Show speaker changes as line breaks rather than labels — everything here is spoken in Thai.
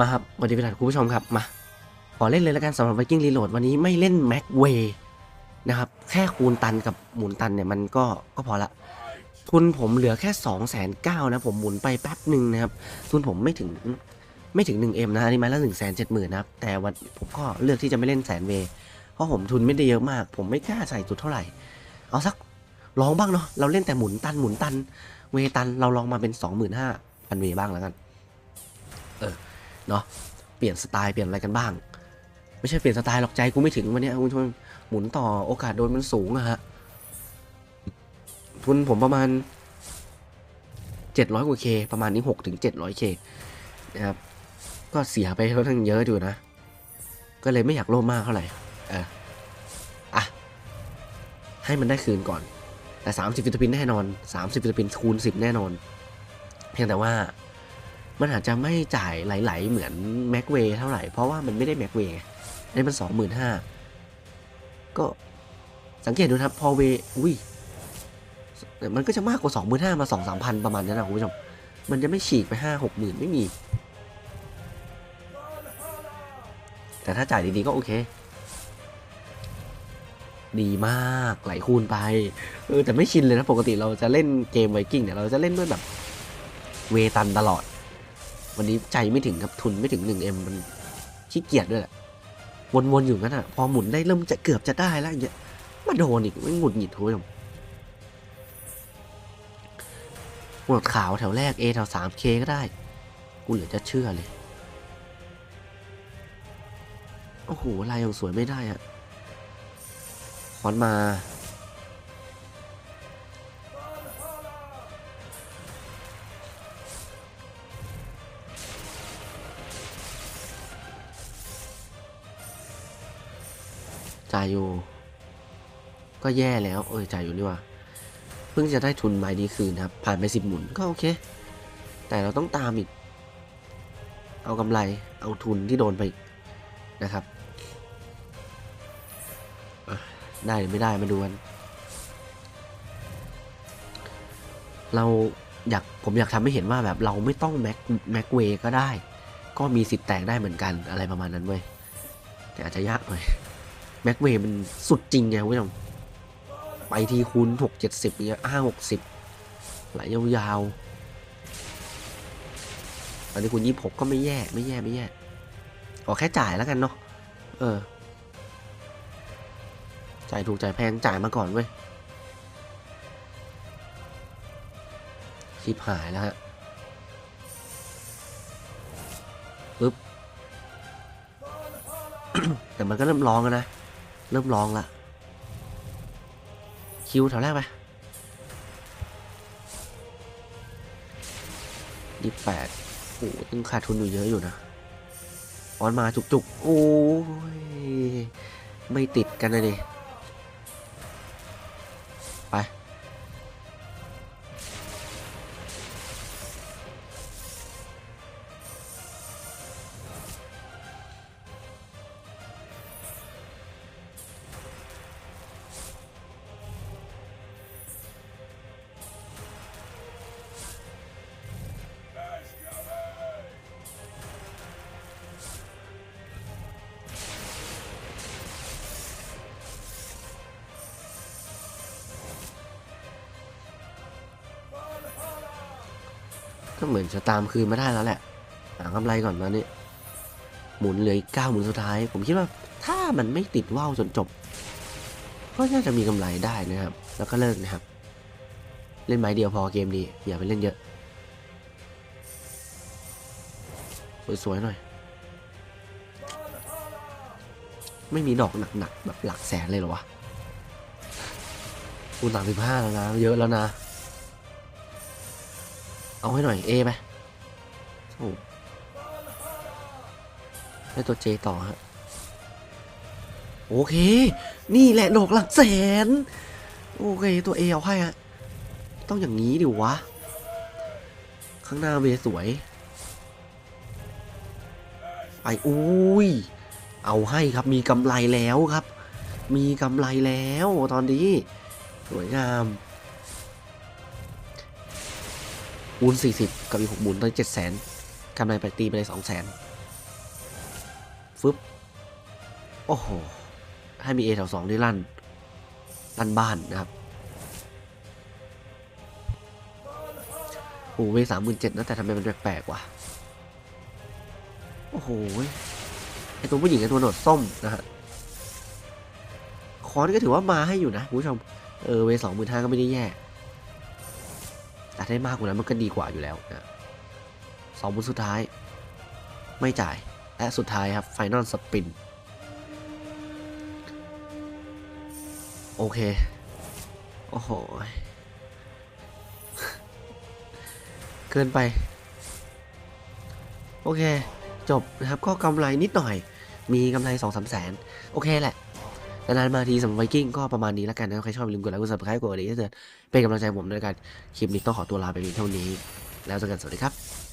มาครับสวัสดีคุณผู้ชมครับ มา ขอเล่นเลยแล้วกันสำหรับ Viking Reload วันนี้ไม่เล่น Mac Way นะครับ แค่คูณตันกับหมุนตันเนี่ย มันก็ก็พอละ ทุนผมเหลือแค่2 9 0 0 0นะ ผมหมุนไปแป๊บหนึ่งนะครับ ทุนผมไม่ถึงไม่ถึง 1M นะอันนี้ไม้ละ1 7 0 0 0 0นะครับ แต่วันผมก็เลือกที่จะไม่เล่นแสนเว เพราะผมทุนไม่ได้เยอะมาก ผมไม่กล้าใส่จุดเท่าไหร่ เอาสักลองบ้างเนาะเราเล่นแต่หมุนตันหมุนตัน เวตันเราลองมาเป็น 25,000พันเวบ้างแล้วกัน เนาะเปลี่ยนสไตล์เปลี่ยนอะไรกันบ้าง ไม่ใช่เปลี่ยนสไตล์หรอกใจกูไม่ถึงวันนี้คุณชมหมุนต่อโอกาสโดนมันสูงอะฮะทุนผมประมาณ 700กว่าเคประมาณนี้6ถึง700เคนะครับก็เสียไปค่อนข้างเยอะอยู่นะ ก็เลยไม่อยากโลภมากเท่าไหร่เอออะให้มันได้คืนก่อนแต่ 30ฟิลิปปินแน่นอน 30ฟิลิปปินคูณ 10 แน่นอน เพียงแต่ว่า มันอาจจะไม่จ่ายไหลๆเหมือนแม็กเวย์เท่าไหร่ เพราะว่ามันไม่ได้แม็กเวย์ไอ้มันสองหมื่นห้าก็สังเกตดูนะครับพอเวอุ้ยมันก็จะมากกว่าสองหมื่นห้ามาสองสามพันประมาณนั้นนะคุณผู้ชมมันจะไม่ฉีกไปห้าหกหมื่นไม่มี แต่ถ้าจ่ายดีๆก็โอเค ดีมากไหลคูณไปเออแต่ไม่ชินเลยนะปกติเราจะเล่นเกมไวกิ้งเนี่ยเราจะเล่นด้วยแบบเวตันตลอด วันนี้ใจไม่ถึงกับทุนไม่ถึง 1M มันขี้เกียจด้วยแหละวนๆอยู่งั้นอะ พอหมุนได้เริ่มจะเกือบจะได้แล้วอย่างเงี้ยมาโดนอีกไม่หงุดหงิดคุณผู้ชมหมดขาวแถวแรก A แถว 3K ก็ได้ กูเหลือจะเชื่อเลย โอ้โหลายยังสวยไม่ได้อะคอนมา จ่ายอยู่ ก็แย่แล้ว เออจ่ายอยู่นี่ว่าเพิ่งจะได้ทุนไม้ดีคืนครับ ผ่านไปสิบหมุนก็โอเค แต่เราต้องตามอีก เอากำไรเอาทุนที่โดนไปนะครับได้หรือไม่ได้มาดูกัน เราอยากผมอยากทำให้เห็นว่าแบบเราไม่ต้องแม็กแม็กเวก็ได้ ก็มีสิทธิ์แตกได้เหมือนกันอะไรประมาณนั้นเว้ยแต่อาจจะยากหน่อย แม็กเวย์มันสุดจริงไงคุณผู้ชมไปทีคูณหกเจ็ดสิบเนี้ยห้าหกสิบไหลยาวๆตอนนี้คูณยี่หกก็ไม่แย่ไม่แย่ไม่แย่ขอแค่จ่ายแล้วกันเนาะเออจ่ายถูกจ่ายแพงจ่ายมาก่อนเว้ยชิบหายแล้วฮะปึ๊บ แต่มันก็เริ่มร้องแล้วนะ เริ่มร้องละคิวแถวแรกไปยี่แปดโอ้ยังขาดทุนอยู่เยอะอยู่นะออนมาจุกๆ โอ้ย ไม่ติดกันเลย ก็เหมือนจะตามคืนมาได้แล้วแหละหากำไรก่อนตอนนี้หมุนเหลืออีกเก้าหมุนสุดท้าย ผมคิดว่าถ้ามันไม่ติดว่าวจนจบ ก็น่าจะมีกำไรได้นะครับ แล้วก็เลิกนะครับ เล่นไม้เดียวพอเกมดีอย่าไปเล่นเยอะสวยๆหน่อย ไม่มีดอกหนักๆแบบหลักแสนเลยเหรอวะคูณสามสิบห้าแล้วนะ เยอะแล้วนะ เอาให้หน่อย A ไปโอ้ได้ตัว J ต่อฮะ โอเค นี่แหละดอกหลักแสน โอเคตัว A เอาให้ฮะ ต้องอย่างนี้ดิวะ ข้างหน้าเวสวย ไปอุ้ย เอาให้ครับมีกำไรแล้วครับ มีกำไรแล้วตอนนี้ สวยงาม คูณ40กับอีก6หมุนตอนเจ็ดแสนกำไรไปตีไปเลย2แสนฟึบโอ้โห ให้มีเอแถวสองได้ลั่น ลั่นบ้านนะครับโอ้เวสามหมื่นเจ็ดนะ แต่ทำไมมันแปลกๆวะโอ้โหไอตัวผู้หญิงกับตัวหนวดส้มนะฮะคอนก็ถือว่ามาให้อยู่นะคุณผู้ชม เออเวสองหมื่นห้าก็ไม่ได้แย่ แต่ได้มากกว่านั้นมันก็ดีกว่าอยู่แล้วนะสองบุญสุดท้าย ไม่จ่าย และสุดท้ายครับไฟนอลสปิน โอเค โอ้โห เกินไป โอเค จบนะครับก็กำไรนิดหน่อย มีกำไรสองสามแสน โอเคแหละ นานๆมาทีสำหรับไวกิ้งก็ประมาณนี้แล้วกันนะใครชอบอย่าลืมกดไลค์กด subscribe กดอะดิ่งให้เถอนเป็นกำลังใจผมด้วยกันคลิปนี้ต้องขอตัวลาไปเพียงเท่านี้ แล้วเจอกันสวัสดีครับ